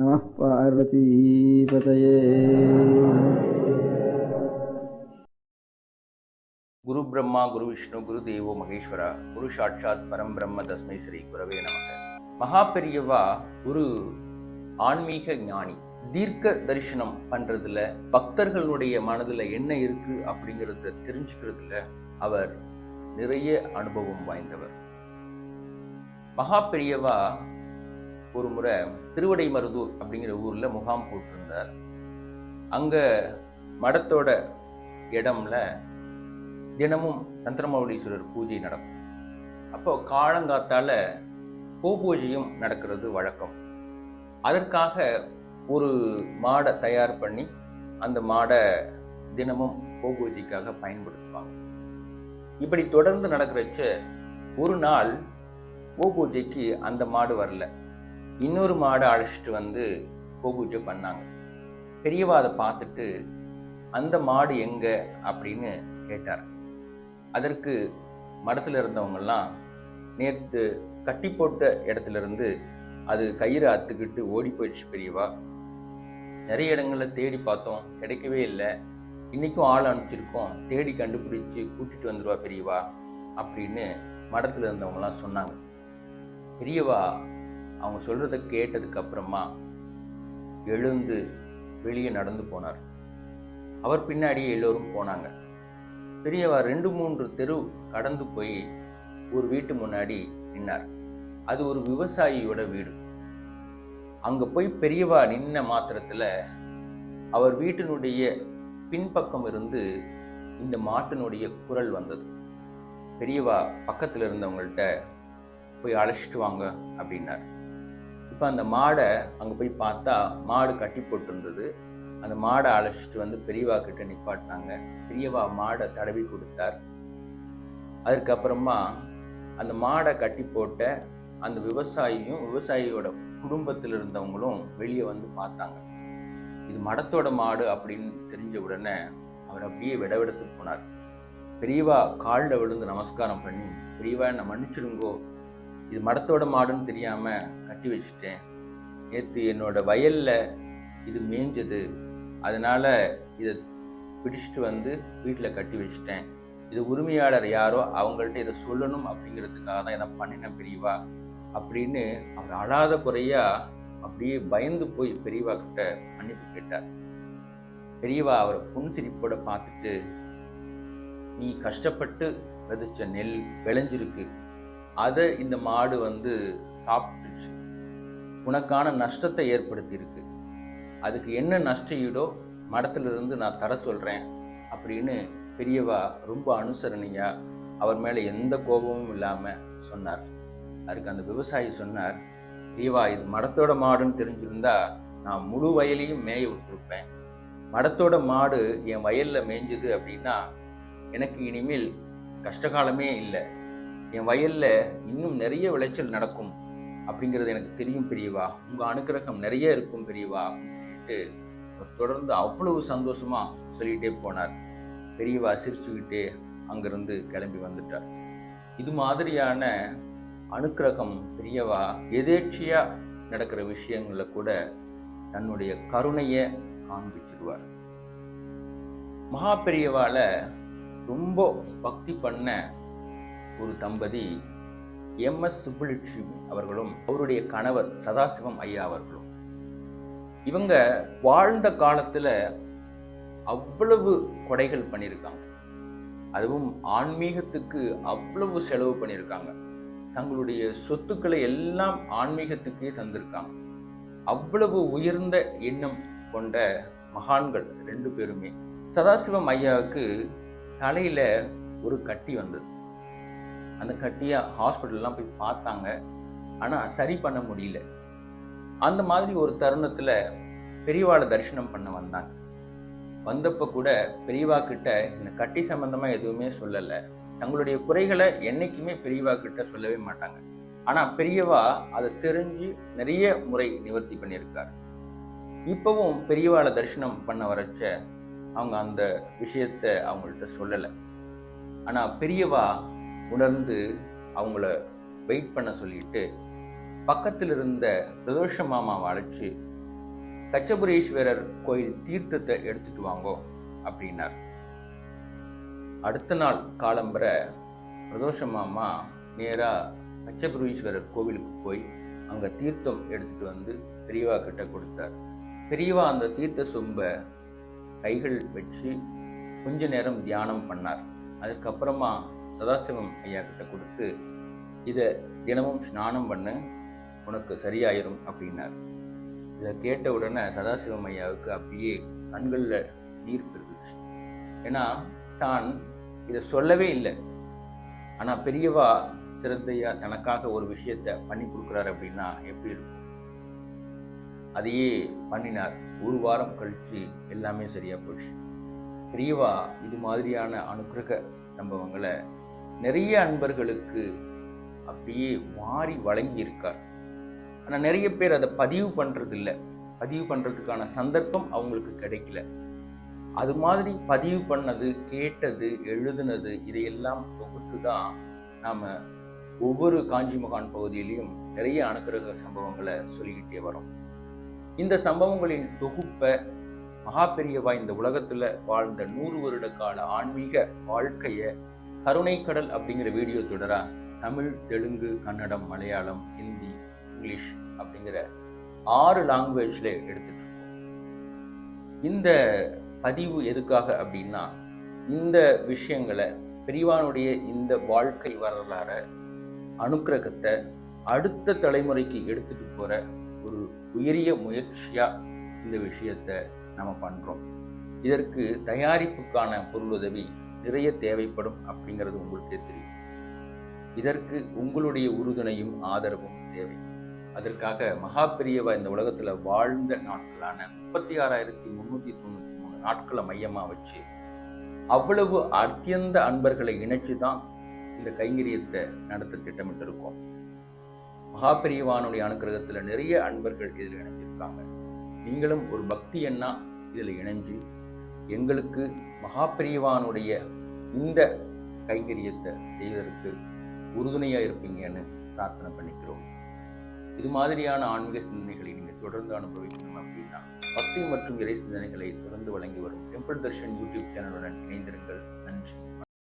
நம குரு பிரம்மா குரு விஷ்ணு குரு தேவோ மகேஸ்வரா குரு சாட்சாத் பரம் பிரம்ம தஸ்மை ஸ்ரீ குரவே நமக மகா பெரியவா ஒரு ஆன்மீக ஞானி தீர்க்க தரிசனம் பண்றதுல பக்தர்களுடைய மனதுல என்ன இருக்கு அப்படிங்கறத தெரிஞ்சுக்கிறதுல அவர் நிறைய அனுபவம் வாய்ந்தவர். மகா பெரியவா ஒரு முறை திருவடைமருதூர் அப்படிங்கிற ஊரில் முகாம் போட்டிருந்தார். அங்கே மடத்தோட இடம்ல தினமும் சந்திரமௌலீஸ்வரர் பூஜை நடக்கும். அப்போ காலங்காத்தால கோபூஜையும் நடக்கிறது வழக்கம். அதற்காக ஒரு மாடை தயார் பண்ணி அந்த மாடை தினமும் கோபூஜைக்காக பயன்படுத்துவாங்க. இப்படி தொடர்ந்து நடக்கிறச்ச ஒரு நாள் கோபூஜைக்கு அந்த மாடு வரல. இன்னொரு மாடை அழைச்சிட்டு வந்து கோபூஜை பண்ணாங்க. பெரியவா அதை பார்த்துட்டு அந்த மாடு எங்க? அப்படின்னு கேட்டார். அதற்கு மடத்தில் இருந்தவங்கெல்லாம் நேற்று கட்டி போட்ட இடத்துலேருந்து அது கயிறு அத்துக்கிட்டு ஓடி போயிடுச்சு பெரியவா. நிறைய இடங்களில் தேடி பார்த்தோம். கிடைக்கவே இல்லை. இன்றைக்கும் ஆள் அனுப்பிச்சிருக்கோம். தேடி கண்டுபிடிச்சி கூட்டிகிட்டு வந்துடுவா பெரியவா அப்படின்னு மடத்தில் இருந்தவங்கலாம் சொன்னாங்க. பெரியவா அவங்க சொல்கிறத கேட்டதுக்கப்புறமா எழுந்து வெளியே நடந்து போனார். அவர் பின்னாடியே எல்லோரும் போனாங்க. பெரியவா ரெண்டு மூன்று தெரு கடந்து போய் ஒரு வீட்டு முன்னாடி நின்னார். அது ஒரு விவசாயியோட வீடு. அங்கே போய் பெரியவா நின்ன மாத்திரத்தில் அவர் வீட்டினுடைய பின்பக்கம் இருந்து இந்த மாட்டினுடைய குரல் வந்தது. பெரியவா பக்கத்தில் இருந்தவங்கள்ட்ட போய் அழைச்சிட்டு வாங்க அப்படின்னார். இப்போ அந்த மாடை அங்கே போய் பார்த்தா மாடு கட்டி போட்டிருந்தது. அந்த மாடை அழைச்சிட்டு வந்து பெரியவா கிட்ட நிப்பாட்டினாங்க. பெரியவா மாடை தடவி கொடுத்தார். அதுக்கப்புறமா அந்த மாடை கட்டி போட்ட அந்த விவசாயியும் விவசாயியோட குடும்பத்தில் இருந்தவங்களும் வெளியே வந்து பார்த்தாங்க. இது மடத்தோட மாடு அப்படின்னு தெரிஞ்ச உடனே அவர் அப்படியே விடவெடுத்து போனார். பெரியவா காலில் விழுந்து நமஸ்காரம் பண்ணி பெரியவா என்னை மன்னிச்சிருங்கோ. இது மடத்தோட மாடுன்னு தெரியாமல் கட்டி வச்சுட்டேன். நேற்று என்னோட வயல்ல இது மேய்ஞ்சது அதனால் இதை பிடிச்சிட்டு வந்து வீட்டில் கட்டி வச்சுட்டேன். இது உரிமையாளர் யாரோ அவங்கள்ட்ட இதை சொல்லணும் அப்படிங்கிறதுக்காக தான் இதை பண்ணினேன் பெரியவா அப்படின்னு அவர் அழாத குறையா அப்படியே பயந்து போய் பெரியவா கிட்ட மன்னிப்பு கேட்டார். பெரியவா அவரை புன் சிரிப்போட பார்த்துட்டு நீ கஷ்டப்பட்டு விதைச்ச நெல் விளைஞ்சிருக்கு. அதை இந்த மாடு வந்து சாப்பிட்டுச்சு. உனக்கான நஷ்டத்தை ஏற்படுத்தியிருக்கு. அதுக்கு என்ன நஷ்ட ஈடோ மடத்திலிருந்து நான் தர சொல்கிறேன் அப்படின்னு பெரியவா ரொம்ப அனுசரணையாக அவர் மேலே எந்த கோபமும் இல்லாமல் சொன்னார். அதுக்கு அந்த விவசாயி சொன்னார் பெரியவா இது மடத்தோட மாடுன்னு தெரிஞ்சிருந்தா நான் முழு வயலையும் மேய விட்டுருப்பேன். மடத்தோட மாடு என் வயலில் மேய்ஞ்சது அப்படின்னா எனக்கு இனிமேல் கஷ்டகாலமே இல்லை. என் வயல்ல இன்னும் நிறைய விளைச்சல் நடக்கும் அப்படிங்கிறது எனக்கு தெரியும் பெரியவா. உங்கள் அனுக்கிரகம் நிறைய இருக்கும் பெரியவா அப்படின்னு சொல்லிட்டு அவர் தொடர்ந்து அவ்வளவு சந்தோஷமாக சொல்லிகிட்டே போனார். பெரியவா சிரிச்சுக்கிட்டே அங்கேருந்து கிளம்பி வந்துட்டார். இது மாதிரியான அனுக்கிரகம் பெரியவா எதேச்சியா நடக்கிற விஷயங்களில் கூட தன்னுடைய கருணையை காண்பிச்சிருவார். மகா பெரியவால ரொம்ப பக்தி பண்ண ஒரு தம்பதி எம் எஸ் சுப்புலட்சுமி அவர்களும் அவருடைய கணவர் சதாசிவம் ஐயா அவர்களும். இவங்க வாழ்ந்த காலத்துல அவ்வளவு கொடைகள் பண்ணியிருக்காங்க அதுவும் ஆன்மீகத்துக்கு அவ்வளவு செலவு பண்ணியிருக்காங்க தங்களுடைய சொத்துக்களை எல்லாம் ஆன்மீகத்துக்கே தந்திருக்காங்க. அவ்வளவு உயர்ந்த எண்ணம் கொண்ட மகான்கள் ரெண்டு பேருமே. சதாசிவம் ஐயாவுக்கு தலையில ஒரு கட்டி வந்தது. அந்த கட்டியை ஹாஸ்பிட்டல்லாம் போய் பார்த்தாங்க. ஆனால் சரி பண்ண முடியல. அந்த மாதிரி ஒரு தருணத்தில் பெரியவாளை தரிசனம் பண்ண வந்தாங்க. வந்தப்போ கூட பெரியவா கிட்ட இந்த கட்டி சம்பந்தமாக எதுவுமே சொல்லலை. தங்களுடைய குறைகளை என்றைக்குமே பெரியவா கிட்ட சொல்லவே மாட்டாங்க. ஆனால் பெரியவா அதை தெரிஞ்சு நிறைய முறை நிவர்த்தி பண்ணியிருக்காரு. இப்போவும் பெரியவாளை தரிசனம் பண்ண வரச்ச அவங்க அந்த விஷயத்த அவங்கள்ட்ட சொல்லலை. ஆனால் பெரியவா உணர்ந்து அவங்கள வெயிட் பண்ண சொல்லிட்டு பக்கத்தில் இருந்த பிரதோஷ மாமாவை அழைச்சி கச்சபுரீஸ்வரர் கோயில் தீர்த்தத்தை எடுத்துட்டு வாங்கோ அப்படின்னார். அடுத்த நாள் காலம்பர பிரதோஷ மாமா நேராக கச்சபுரீஸ்வரர் கோவிலுக்கு போய் அங்கே தீர்த்தம் எடுத்துட்டு வந்து பெரியவா கிட்ட கொடுத்தார். பெரியவா அந்த தீர்த்த சொம்ப கைகள் வச்சு கொஞ்ச நேரம் தியானம் பண்ணார். அதுக்கப்புறமா சதாசிவம் ஐயா கிட்ட கொடுத்து இதை தினமும் ஸ்நானம் பண்ணு உனக்கு சரியாயிரும் அப்படின்னார். இதை கேட்ட உடனே சதாசிவம் ஐயாவுக்கு அப்படியே கண்களில் நீர் பெருகுச்சு. ஏன்னா தான் இதை சொல்லவே இல்லை. ஆனால் பெரியவா சிறந்தையா தனக்காக ஒரு விஷயத்த பண்ணி கொடுக்குறாரு அப்படின்னா எப்படி இருக்கும்? அதையே பண்ணினார். ஒரு வாரம் கழிச்சு எல்லாமே சரியாக போச்சு. பெரியவா இது மாதிரியான அனுக்கிரக சம்பவங்களை நிறைய அன்பர்களுக்கு அப்படியே மாறி வழங்கியிருக்கார் ஆனால் நிறைய பேர் அதை பதிவு பண்ணுறதில்ல பதிவு பண்ணுறதுக்கான சந்தர்ப்பம் அவங்களுக்கு கிடைக்கல. அது மாதிரி பதிவு பண்ணது கேட்டது எழுதுனது இதையெல்லாம் தொகுத்து தான் நாம் ஒவ்வொரு காஞ்சி மகான் பகுதியிலையும் நிறைய அனுக்கிரக சம்பவங்களை சொல்லிக்கிட்டே வரோம். இந்த சம்பவங்களின் தொகுப்பை மகா பெரியவா இந்த உலகத்தில் வாழ்ந்த நூறு வருட கால ஆன்மீக வாழ்க்கையை கருணைக்கடல் அப்படிங்கிற வீடியோ தொடரா தமிழ் தெலுங்கு கன்னடம் மலையாளம் ஹிந்தி இங்கிலீஷ் அப்படிங்கிற ஆறு லாங்குவேஜ்ல எடுத்துட்டு இந்த பதிவு எதுக்காக அப்படின்னா இந்த விஷயங்களை பெரியவானுடைய இந்த வாழ்க்கை வரலாற அனுக்கிரகத்தை அடுத்த தலைமுறைக்கு எடுத்துட்டு போற ஒரு உயரிய முயற்சியா இந்த விஷயத்தை நம்ம பண்றோம். இதற்கு தயாரிப்புக்கான பொருளுதவி நிறைய தேவைப்படும் அப்படிங்கிறது உங்களுக்கே தெரியும். இதற்கு உங்களுடைய உறுதுணையும் ஆதரவும் தேவை. அதற்காக மகா பெரியவா இந்த உலகத்துல வாழ்ந்த நாட்களான முப்பத்தி ஆறாயிரத்தி முன்னூத்தி தொண்ணூத்தி மூணு நாட்களை மையமா வச்சு அவ்வளவு அத்தியந்த அன்பர்களை இணைச்சு தான் இந்த கைங்கரியத்தை நடத்த திட்டமிட்டு இருக்கோம் மகா பெரியவானுடைய அனுக்கிரகத்துல நிறைய அன்பர்கள் இதில் இணைஞ்சிருக்காங்க. நீங்களும் ஒரு பக்தி எண்ணா இதில் இணைஞ்சு எங்களுக்கு மகாபிரிவானுடைய இந்த கைங்கரியத்தை செய்வதற்கு உறுதுணையா இருப்பீங்கன்னு பிரார்த்தனை பண்ணிக்கிறோம். இது மாதிரியான ஆன்மீக சிந்தனைகளை நீங்கள் தொடர்ந்து அனுபவிக்கணும் அப்படின்னா பக்தி மற்றும் இறை சிந்தனைகளை தொடர்ந்து வழங்கி வரும். டெம்பிள் தர்ஷன் யூடியூப் சேனலுடன் இணைந்திருங்கள். நன்றி.